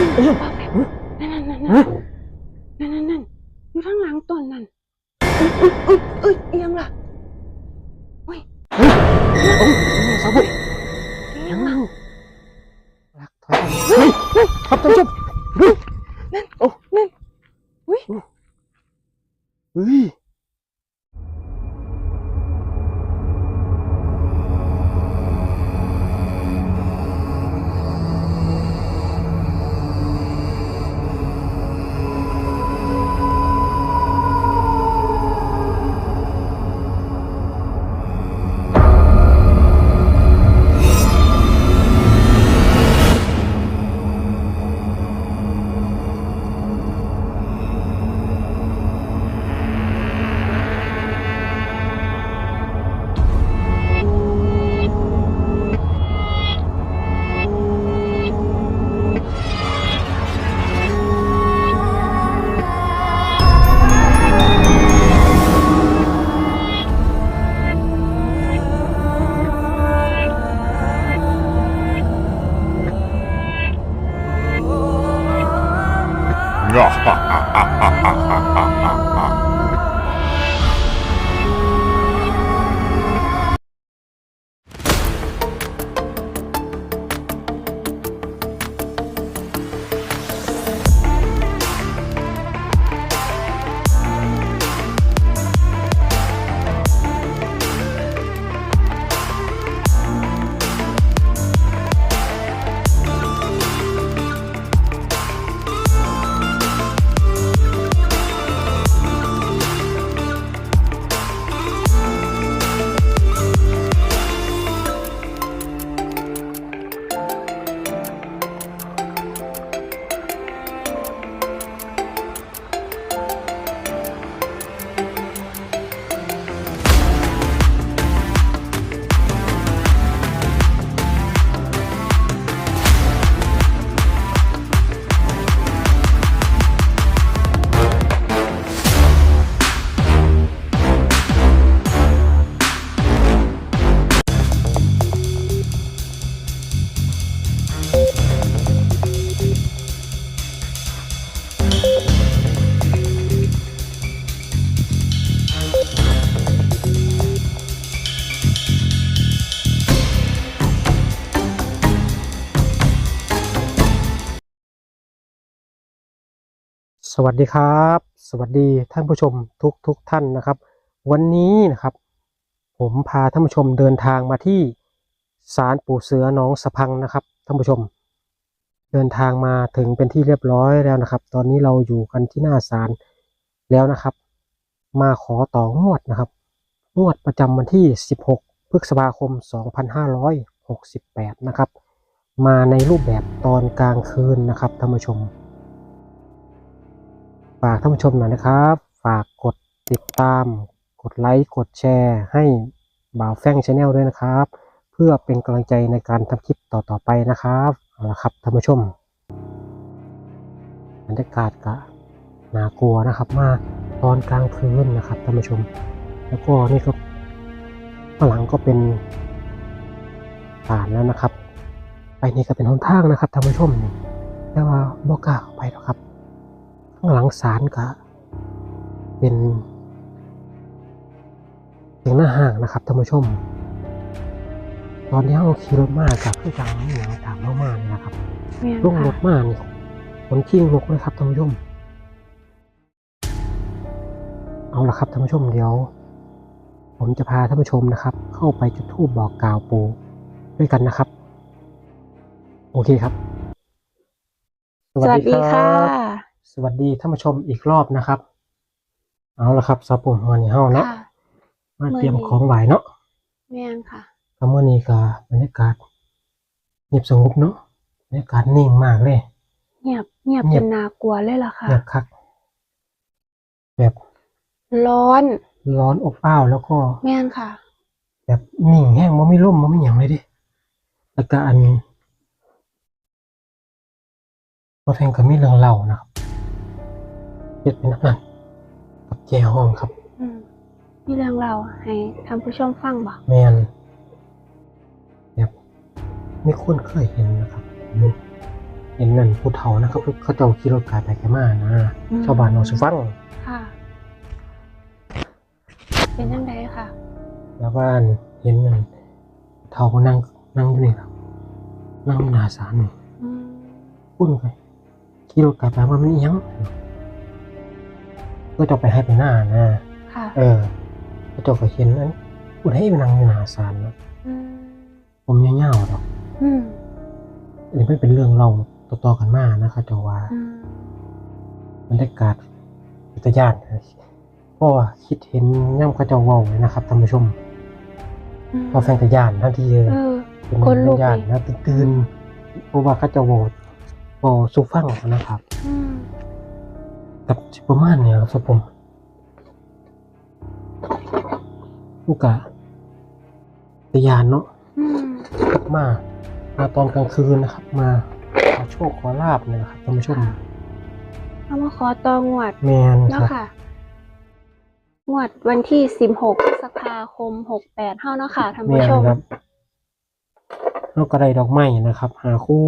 นั่นนั่นนั่นนั่นนั่นนั่นอยู่ข้างหลังต้นนั่นเอ้ยเอ้ยเอ้ยเอียงล่ะโอ้ยสาวบุยเอียงล่ะรักถอยเฮ้ยครับท่านผู้ชมนั่นโอ้นั่นอุ้ยเฮ้ย วัสดีครับ สวัสดีท่านผู้ชมทุกทุกท่านนะครับ วันนี้นะครับ ผมพาท่านผู้ชมเดินทางมาที่ศาลปู่เสือหนองสะพังนะครับท่านผู้ชม เดินทางมาถึงเป็นที่เรียบร้อยแล้วนะครับ ตอนนี้เราอยู่กันที่หน้าศาลแล้วนะครับ มาขอต่องวดนะครับงวดประจำวันที่ 16 พฤษภาคม 2568 นะครับ มาในรูปแบบตอนกลางคืนนะครับท่านผู้ชม ฝากท่านผู้ชมหน่อยนะครับ ฝากกดติดตาม กดไลค์ กดแชร์ ให้บ่าวแฟงชาแนลด้วยนะครับ เพื่อเป็นกำลังใจในการทำคลิปต่อๆไปนะครับเอาละครับท่านผู้ชมบรรยากาศก็น่ากลัวนะครับ มาตอนกลางคืนนะครับท่านผู้ชม แล้วก็นี่ก็ข้างหลังก็เป็นศาลแล้วนะครับ ไปนี่ก็เป็นหนทางนะครับท่านผู้ชมแต่ว่าบ่กล้าเข้าไปหรอกครับ ข้างหลังศาลก็เป็นเสียงหน้าห่างนะครับท่านผู้ชม ตอนนี้เราขี่รถมากับผู้จังนี่อย่างถามมากๆนะครับแม่นลงรถค่ะมานี่คนขิ้งลุกเลยครับท่านผู้ชม เอาละครับท่านผู้ชมเดี๋ยว ผมจะพาท่านผู้ชมนะครับ เข้าไปจุดธูปบอกกล่าวปูด้วยกันนะครับ โอเคครับ สวัสดีค่ะ สวัสดีท่านผู้ชมอีกรอบนะครับ เอาละครับสาวปุ่มวันนี้เฮาเนาะค่ะ มาเตรียมของไหวเนาะแม่นค่ะก็เมื่อนี้ก็บรรยากาศเงียบสงบเนาะบรรยากาศนิ่งมากเลย เงียบเงียบเงีจยบ นน่ากลัวเลยล่ะค่ะ เงียบคัก แบบร้อนร้อนอบอ้าวแล้วก็ แม่นค่ะ แบบนิ่งแห้งมันไม่ร่มมันไม่หยังเลยดิแล้วก็อันมาแฟงก็มีเรื่องเล่านะครับ เฮ็ดเป็นน้ำมันกับแจห้องครับ อืมมีเรื่องเราวให้ท่านผู้ชมฟังบ่แมนแบบไม่คุ้นเคยเห็นนะครับเห็นนั่นผู้เฒ่านะครับเขาเจ้าขี่รถกายไปไกลมานะอืมชาวบ้านเอาสุฟังค่ะ เป็นยังไงค่ะ แล้วบ้านเห็นนั่นเฒ่าก็นั่งนั่งอยู่นี่ครับนั่งหน้าศาลนี่อืมปุ้นไปขี่รถกายไปว่ามันอิหยัง ก็จะไปให้ไปหน้านะค่ะเออเขาเจ้าก็เห็นนั้นปุ้นให้ไปนั่งอยู่หน้าศาลนะอืมผมยาวๆดอกอืมอันนี้ไม่เป็นเรื่องเล่าต่อๆกันมานะครับเจ้าว่าอืมบรรยากาศวิทยานเพราะว่าคิดเห็นย่ำเขาเจ้าเว้าเลยนะครับท่านผู้ชมมพอแฟนกระยานทันทีเลยเออเป็นคนลุกยานเลยนะตื่นๆเพราะว่าเขาเจะโวดโวสุฟังนะครับอืม กับสิประมาณเนี่ยครับผมลูกกะกระยานเนาะอืมมา มาตอนกลางคืนนะครับ มาขอโชคขอลาบเนี่ยนะครับท่านผู้ชมค่ะเอามาขอตองวดแมนแล้ควรับค่ะ งวดวันที่สิบหกพฤษภาคมหกแปดเท่าเนาะค่ะท่านแมผู้นชมครับแล้วก็ได้ดอกไม้นะครับ หาคู่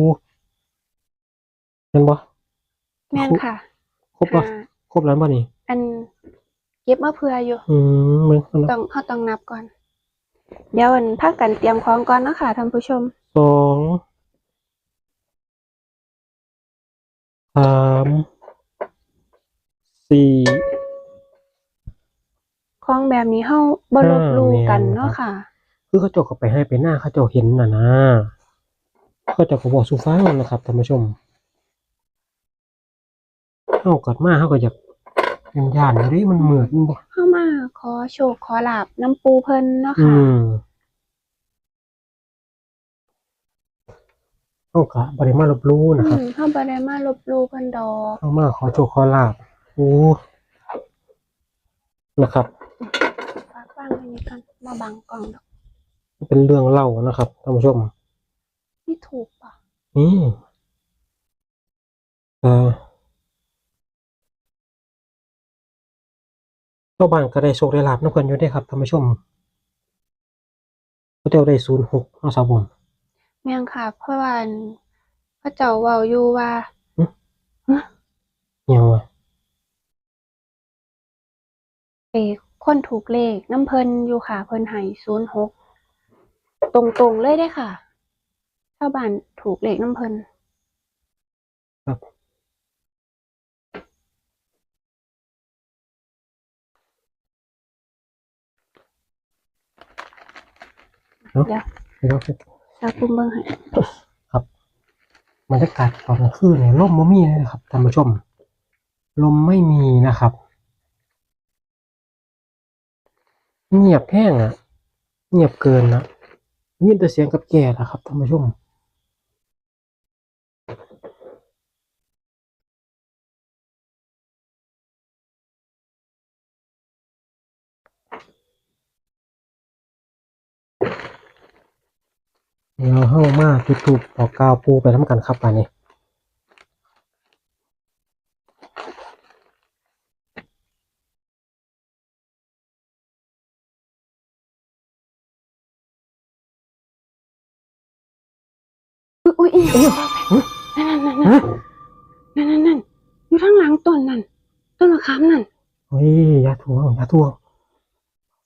เห็นบ่แม่นค่ะค รบปะหาครบแล้วป่ะนี่อันเก็บมาเพื่ออยู่ อืมมึงเอานะต้องเขาต้องนับก่อน เดี๋ยวอันพักกันเตรียมของก่อนเนาะค่ะท่านผู้ชมสองสามสี่ของแบบนี้เฮาบ่ลบหลู่กันเนาะค่ะ คือเขาเจกก็ไปให้ไปหน้าเขาเจกเห็นน่ะนะเขาเจกก็บอกสุฟังนะครับท่านผู้ชม เข้ากัดมาเขาก็อยากยังย่านเลยมันเหมือนบ่เข้ามาขอโชคขอลาบน้ำปูเพิ่นเนาะอืค่ะ มเขากะบริมาลบหลู่นะครับอืมเฮาบ่ได้มาลบหลูเพิ่นดอกเข้ามาขอโชคขอลาบโอ้นะครับ ฝากฟังอันนี้ก่อนมาบังกล่องดอกเป็นเรื่องเล่านะครับท่านผู้ชม นี่ถูกป่ะนี่เอ่อาวบ้านก็ได้โชคได้ลาบนักกันอยู่ได้ครับท่านผู้ชมก็เจ้าได้ศูนย์หกเอาสาวผมแม่งค่ะ เพราะว่าอันพระเจ้าเว้าอยู่ว่ายังวะเอกคนถูกเลขน้ำเพิ่นอยู่ค่ะ เพิ่นให้06ตรงๆเลยได้ค่ะชาวบ้านถูกเลขน้ำเพิ่น ครับ เนาะเดี๋ยวเดี๋ยวชาวคุมเบิ่งให้ครับบรรยากาศตอนกลางคืนเนี่ยลมไม่มีเลยนะครับท่านผู้ชม ลมไม่มีนะครับ เงียบแห้งอะเงียบเกินนะยินแต่เสียงกับแก่นะครับท่านผู้ชม เดี๋ยวเข้ามาจุดทูบบอกกล่าวปูไปทำกันครับไปนี่อุ๊ยอุ๊ยอีหยังนั่นนั่นนั่นฮะนั่นนั่นนั่นอยู่ข้างหลังต้นนั่นต้นมะขามนั่นเฮ้ยอยาทวงอยาทวง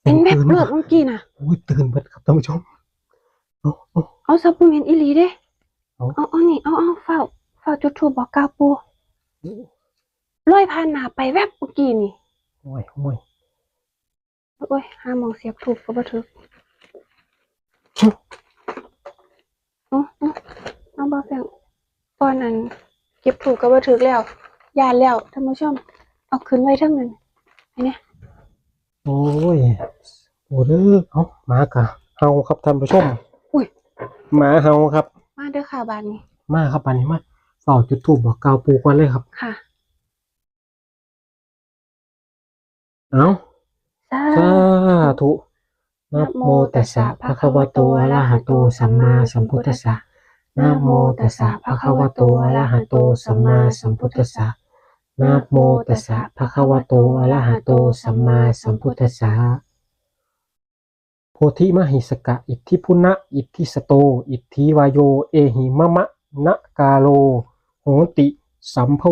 เป็นแบบตื่นเลือดเมื่อกี้น่ะอุ้ยตื่นเบิดครับท่านผู้ชมเอา เอาเอาซับปูเมนอีหลีเด้เอาเอาเอานี่เอาเอาเฝ้าเฝ้าจุดทูบบอกกล่าวปูลอยผ่านหน้าไปแวบเมื่อกี้นี่โอ้ยโอ้ยโอ้ยหาหมองเสียบถูกก็บ่ถึกเอาเอาเอาบ่แฟงก่อนนั้นเก็บถูกก็บ่ถึกแล้วยานแล้วท่านผู้ชม เอาขึ้นไว้เทั้งนั้นอันเนี้ยโอ้ยโอ้เด้อเอาหมากะเฮาครับท่านผู้ชมอุ้ย หมาเฮาครับ มาเด้อค่ะบานนี้ มาครับปันนี้มาเฝ้าจุดทูบบอกกล่าวปูกันเลยครับ ค่ะ เอาสาสาธุนะโมตัสสะภะคะวะโตอะระหะโตสัมมาสัมพุทธัสสะนะโมตัสสะภะคะวะโตอะระหะโตสัมมาสัมพุทธัสสะนะโมตัสสะภะคะวะโตอะระหะโตสัมมาสัมพุทธัสสะ โพธิมหิสกะ อิทธิพุนะ อิทธิสโต อิทธิวายโย เอหิมะมะนะกาโล โหติ สัมโว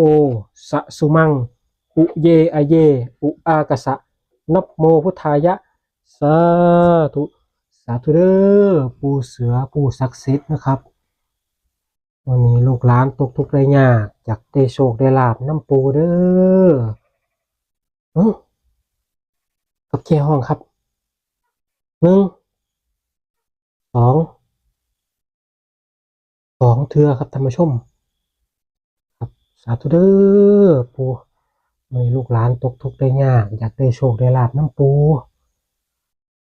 สะสุมัง อุเยอเย อุอากสะนับโมพุทธายะ สาธุ สาธุเด้อปูเสือปูศักดิ์สิทธิ์นะครับ วันนี้ลูกหลานตกทุกข์ได้ยากอยากได้โชคได้ลาบน้ำปูเด้ออื้อกับเจห้องครับ หนึ่งสองสองเทือครับท่านผู้ชม ครับสาธุเด้อปูวันนี้ลูกหลานตกทุกข์ได้ยาก อยากได้โชคได้ลาบน้ำปู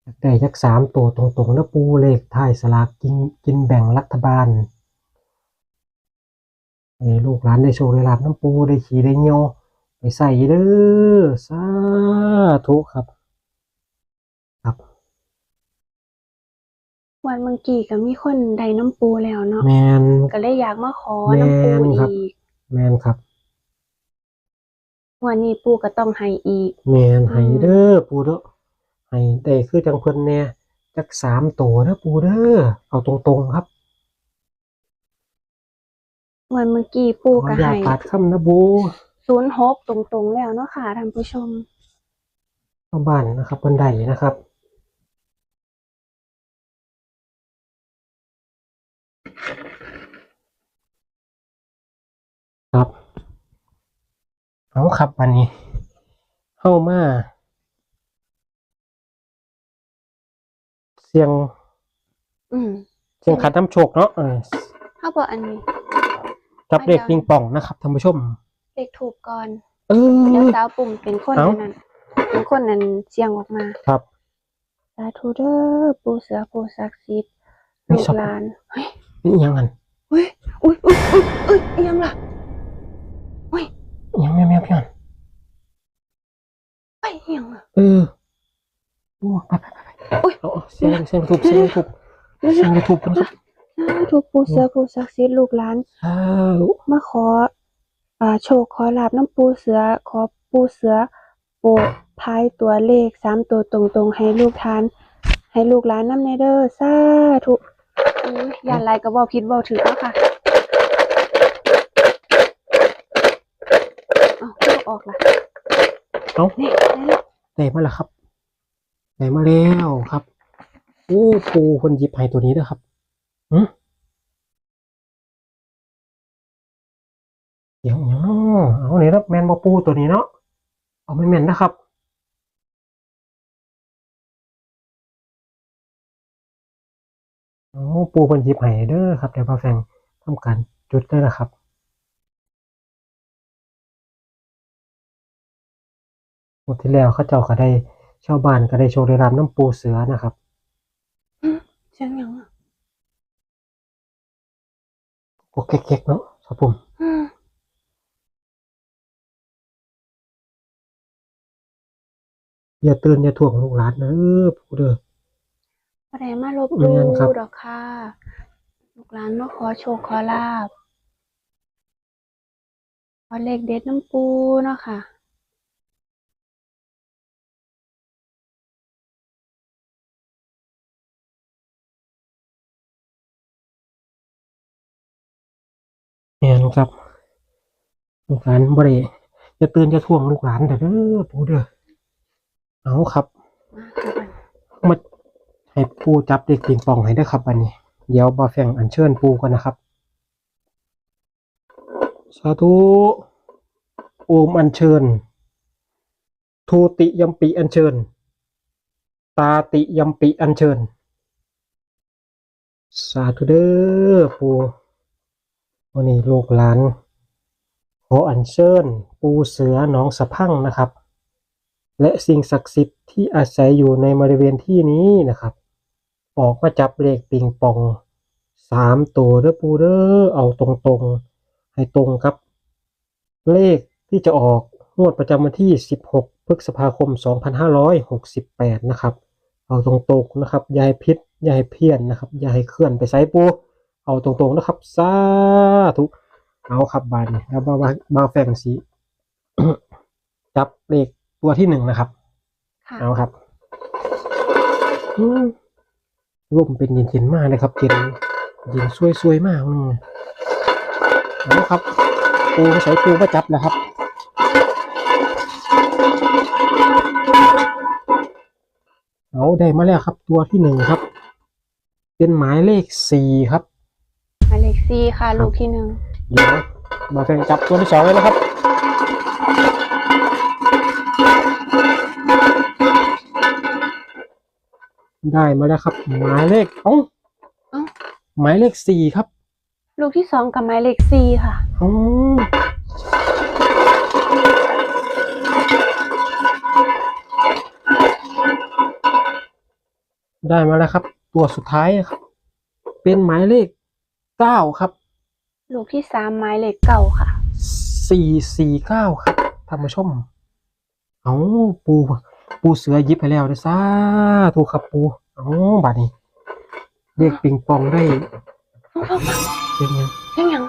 อยากได้ยักสามตัวตรงๆนะปูเลขท้ายสลากกินกินแบ่งรัฐบาลให้ลูกหลานได้โชคได้ลาบน้ำปูได้ขี่ได้เงียวไปใส่เด้อสาธุครับ วันเมื่อกี้ก็มีคนได้น้ำปูแล้วเนาะแมน ก็เลยอยากมาขอน้ำปูแม่นครับ อีกแมนครับ วันนี้ปูก็ต้องให้อีก แมนให้เด้อปูเด้อให้ได้คือจังเพิ่นแน่จักสามตัวเด้อปูเด้อเอาตรงๆครับวันเมื่อกี้ปูขอก็อย่าให้ปาดคำนะบูศูนย์หกตรงๆแล้วเนาะค่ะท่านผู้ชมเข้าบ้านนะครับบันไดนะครับ ครับเอาครับวันนี้เข้ามาเสียงอืมเสียงขัดน้ำโชคเนาะเออถ้าบอกอันนี้ จับเลขปิงปองนะครับท่านผู้ชมเลขถูกก่อนเอเดี๋ยวอสาวปุ่มเป็นคนเอ้านั้นเป็นคนนั้นเสียงออกมาครับ สาธุเด้อปูเสือปูศักดิ์สิทธิ์ไม่ลูกชอบหลานเฮ้ยนี่ยังไงเฮ้ยอุ้ยอุ้ยอุ้ยอุ้ยอิหยังล่ะเฮ้ ยยังแม่แม่พี่อ่อนเฮ้ยอิหยังล่ะเออโอ้ไปไปไปไปอุ๊ยเอาเอาเสียงเสียงถูกเสียงถูกเสียงถูกกันครับสาธุปูเสือปูศักดิ์สิทธิ์ลูกหลานอ้าวมาขออ่าโชคขอลาบน้ำปูเสือขอปูเสือโปรดพายตัวเลขสามตัวตรงๆ ให้ลูกทาน ให้ลูกหลานน้ำเนเดอร์สาธุอุ้ยยานไรก็บอกพิษบอกถือแล้วค่ะเอาเอาออกละเอานี่ได้แล้วได้มาแล้วครับได้มาแล้วครับโอ้ปูคนหยิบให้ตัวนี้นะครับหืมเดี๋ยวเดี๋ยวเนาะเอาเนี่ยครับแมนบอปูตัวนี้เนาะเอาไม่แมนนะครับโอ้ปูคนหยิบให้เด้อครับเดี๋ยวพาแฟงทำการจุดได้แล้วครับ หมดที่แล้วเขาเจ้าก็ได้ชาวบ้านก็ได้โชว์ได้รำน้ำปูเสือนะครับเสียงหยังอะโอเก๊กๆเนาะครับผมอืมอย่าตื่นอย่าถ่วงลูกหลานเด้อปูเด้อ บ่ได้มาลบแม่ลูนครับ ดอกค่ะลูกหลานมาขอโชคขอลาบขอเลขเด็ดน้ำปูเนาะค่ะ ม่นครับ ลูกหลานบ่ได้อย่าตื่นอย่าถ่วงลูกหลานเด้อปูเด้อเอาครับมาค่ะบัดมาให้ปูจับเด็กปิงปองให้ได้อครับอันนี้ เดี๋ยวบาแฝงอัญเชิญปูกันนะครับ สาธุโอมอัญเชิญ ทูติยมปิอัญเชิญ ตาติยมปิอัญเชิญ สาธุเด้อปู วันนี้ลูกหลานขออัญเชิญ ปูเสือหนองสะพังนะครับ และสิ่งศักดิ์สิทธิ์ที่อาศัยอยู่ในบริเวณที่นี้นะครับ ออกมาจับเลขปิงปองสามตัวเด้อปูเด้อเอาตรงๆ ให้ตรงครับ เลขที่จะออกงวดประจำวันที่ 16 พฤษภาคม 2568 นะครับ เอาตรงๆนะครับ ยาให้พิษยาให้เพี้ยนนะครับ ยาให้เคลื่อนไปไซปู เอาตรงๆนะครับสาธุเอาครับบานนี้แล้วมามามาแฝงสีจับเลขตัวที่หนึ่งนะครับค่ะเอาครับอืมร่มเป็นเย็นๆมากเลยครับเย็นเย็นซวยๆมากเลยเอาครับปูมาใส่ปูมาจับแล้วครับเอาได้มาแล้วครับตัวที่หนึ่งครับ เป็นหมายเลขสี่ครับ หมายเลขสี่ค่ะ ลูกที่หนึ่งเดี๋ยวมาแฟนจับตัวที่สองเลยนะครับได้มาแล้วครับ หมายเลขเอ้าเอ้าหมายเลขสี่ครับ ลูกที่สองกับหมายเลขสี่ค่ะเอ้าได้มาแล้วครับ ตัวสุดท้ายครับ เป็นหมายเลข เก้าครับ ลูกที่สามหมายเลขเก้าค่ะสี่สี่เก้าครับท่านผู้ชม เอาปู ปูเสือหยิบไปแล้วนะซาถูกครับปูเอาบัดนี้เรียกปิงปองได้เป็นไงยังยัง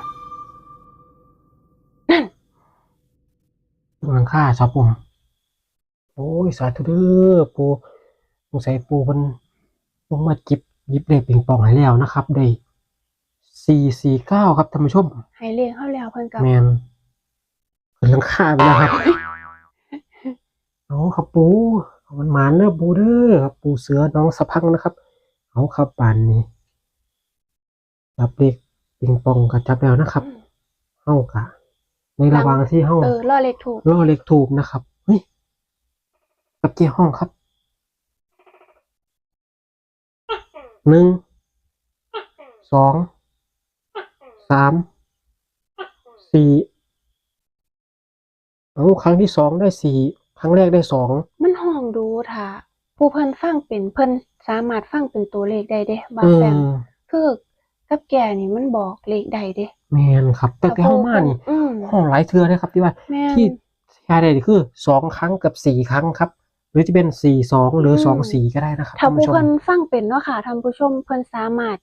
หลังค่าครับผมโอ้ยสาธุเด้อปูสงสัยปูมันลงมาจิบหยิบเลขปิงปองให้แล้วนะครับได้ สี่สี่เก้าครับท่านผู้ชมให้เรียกเข้าแล้วเพิ่นกับแมนเพิ่นลังค่าไปแล้วครับเอาครับปูเอามันหมานเนอะปูเด้อครับปูเสือน้องสะพังนะครับ เอาครับป่านนี้จับเด็กปิงปองกับจับแล้วนะครับเฮากะในระหว่างที่เฮาเออล่อเลขถูกล่อเล็กถูกนะครับเฮ้ยกับเจ้ห้องครับหนึ่งสอง สามสี่เอาครั้งที่สองได้สี่ครั้งแรกได้สองมันห้องดูค่ะผู้เพิ่นฟังเป็นเพิ่นสามารถฟังเป็นตัวเลขได้เด้บางอืแปลงมคือกับแกนี่มันบอกเลขได้เด้แมนครับแต่ที่ห้องมานี่อืมห้องหลายเทือเลยครับที่ว่าแม่นที่แชร์ได้คือสองครั้งกับสี่ครั้งครับ หรือจะเป็นสี่สองหรืออืมสองสี่ก็ได้นะครับถ้าท่านผู้ผู้ชมเพิ่นฟังเป็นเนาะค่ะท่านผู้ชมเพิ่นสามารถ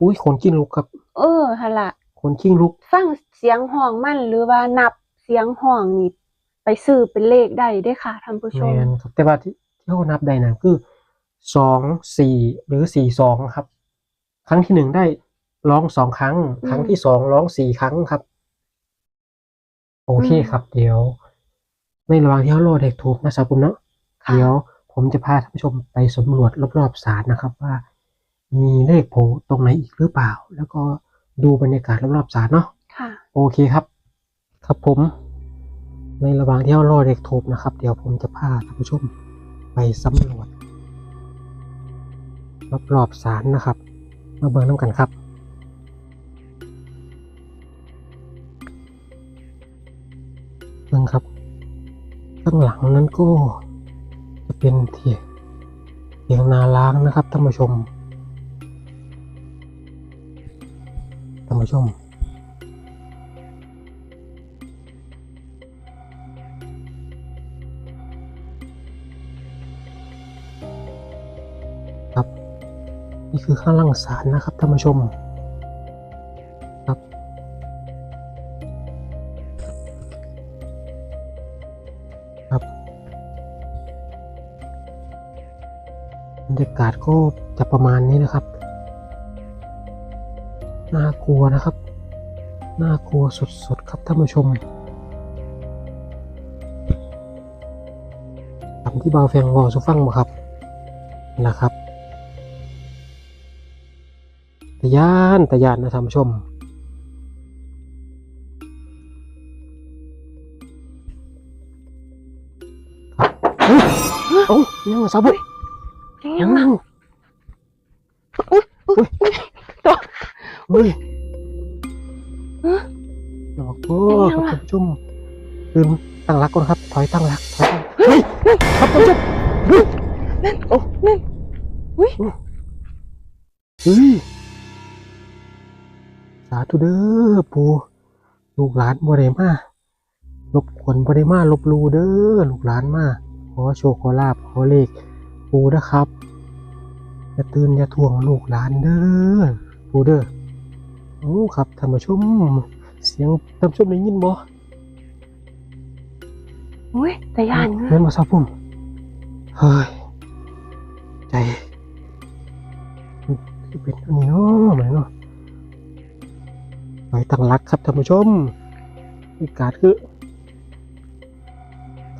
อุ้ยขนกิ้งลุกครับ เออหั่นล่ะ ขนกิ้งลุก ฟังเสียงห้องมันหรือว่านับเสียงห้องนี่ไปซื้อเป็นเลขได้เด้ค่ะท่านผู้ชแมมนครับแต่ว่าที่ที่เขานับได้นะคือสองสี่หรือสี่สองครับ ครั้งที่หนึ่งได้ร้องสองครั้ง ครั้งที่สองร้องสี่ครั้งครับ โอเคครับ เดี๋ยวในระหว่างที่เขารอเด็กถูกนะครับผมเนาะค่ะเดี๋ยวผมจะพาท่านผู้ชมไปสำรวจรอบๆศาลนะครับ ว่า มีเลขโผล่ตรงไหนอีกหรือเปล่า แล้วก็ ดูบรรยากาศรอบๆศาลเนาะค่ะ โอเคครับ ครับผม ในระหว่างที่เรารอเด็กถูกนะครับ เดี๋ยวผมจะพาท่านผู้ชมไปสำรวจรอบๆศาลนะครับ มาเบิ่งน้ำกันครับเบิ่งครับข้างหลังนั้นก็จะเป็นเถียงเถียงนาล้างนะครับท่านผู้ชม ท่านผู้ชมครับ นี่คือข้างล่างศาลนะครับท่านผู้ชมครับ ครับบรรยากาศก็จะประมาณนี้นะครับากลัวนะครับ น่ากลัวสุดๆครับท่านผู้ชมตามที่บาวแฟงวอสุฟังมาครับนี่แหละครับตะยานตะยานนะท่านผู้ชมครับเฮ้ยเอ้ายังสาวบุ้ยยังยังมาอุ้ยอุ้ยตัวเฮ้ย ตื่นตั้งรักก่อนครับ ถอยตั้งรักถอยตั้งเฮ้ยครับท่านผู้ชมเฮ้ยนั่นโอ้นั่นอุ้ยเฮ้ยสาธุเด้อปู่ลูกหลานบ่ได้มาลบกวนบ่ได้มาลบหลูเด้อลูกหลานมาขอโชคขอลาบขอเลขปู่นะครับอย่าตื่นอย่าทวงลูกหลานเด้อปู่เด้อโอ้ครับท่านผู้ชมเสียงท่านผู้ชมได้ยินบ่ อุ้ยแต่ยานแม่นมาซับผมเฮ้ย ใจมันคือเป็นอันนี้เนาะไหนเนาะไปตั้งรักครับท่านผู้ชมมีการคือ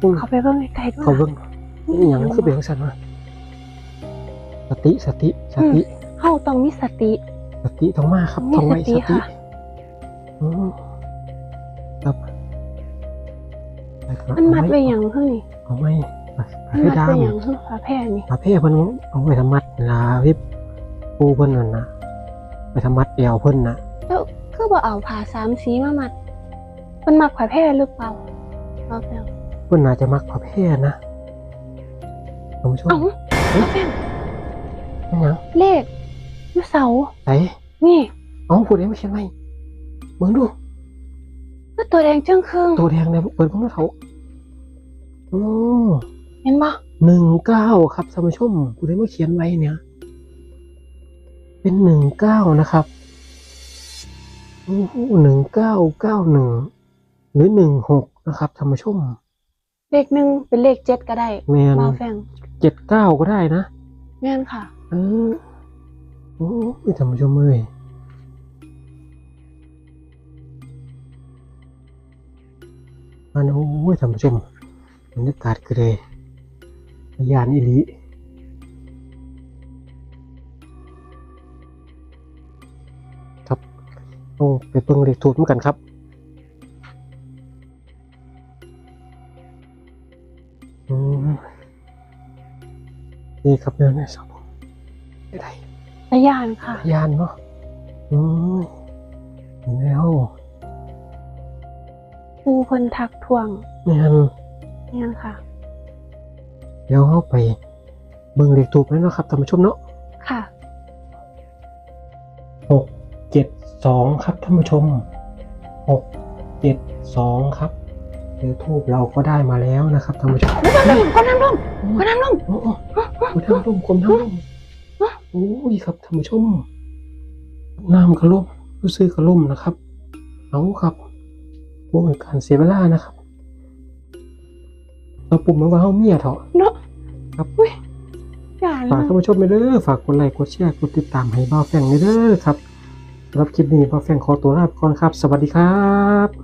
อืมเขาไปเบิ่งไกลๆด้วยเขาเบิ่งอหย่างคือเป็นจังซั่นวะสติสติสติเฮาต้องมีสติ สติต้องมาครับมีต้องไว้สสติ มันมัดไว้หยังเฮ้ยเอาไว้ปลามันเพมัดดาไว้มหยังเฮ้ยฟ้าแพร่นี่ปลาเพเพิ่นเอาไว้ทำมัดเวลาที่ปูเพิ่นนั่นนะไปทำมัดเอวเพิ่นนะแล้วคือบ่เอาผ้าสามสีมามัดเพิ่นมักผ้าแพร่หรือเปล่าฟ้าแพร่เพิ่นน่าจะมักปลาเพนะท่านผู้ชมเอ้าฟ้าแพร่เป็นหยังเลขอยู่เสาไหนนี่เอาผู้ใดมาเขียนไว้เบิ่งดูคือตัวแดงจึงครึ่งตัวแดงเนี่ยเปิดเพิ่งมาเถา โอ้เห็นบ่หนึ่งเก้าครับท่านผู้ชมผู้ใดมาเขียนไว้เนี่ย เป็นหนึ่งเก้านะครับโอ้โหหนึ่งเก้าเก้าหนึ่งหรือหนึ่งหกนะครับท่านผู้ชม เลขหนึ่งเป็นเลขเจ็ดก็ได้แมนมาแฟงเจ็ดเก้าก็ได้นะแม่นค่ะ เออโอ้ยท่านผู้ชมเอ้ยมันโอ้ยท่านผู้ชม บรรยากาศก็เลยยานอิลิครับต้องไปเบิ่งเลขถูกเหมือนกันครับอืมนี่ครับเรื่องในสองผมไม่ได้ระยานค่ะยานเนาะอืมเห็นแล้วปูเพิ่นทักทวงนี่นแม่นค่ะ เดี๋ยวเข้าไปเบิ่งเลขถูกแล้วเนาะครับท่านผู้ชมเนาะค่ะหกเจ็ดสองครับท่านผู้ชมหกเจ็ดสองครับเลขทูบเราก็ได้มาแล้วนะครับท่านผู้ชมคนน้ำลงคนน้ำลงโอ้โอ้กดน้ำร่มกดน้ำร่มโอ้ยครับท่านผู้ชมน้ำกระล่มรู้ซื้อกระล่มนะครับเอาครับพวกเป็นการเสียเวลานะครับ เราปุ่มมาว่าเฮาเมียเถอะเนาะครับอย่าฝากนะท่านผู้ชมไปเด้อฝากกดไลค์กดแชร์กดติดตามให้บ้าวแฟงไปเด้อครับสำหรับคลิปนี้บ้าวแฟงขอตัวลาไปก่อนครับ สวัสดีครับ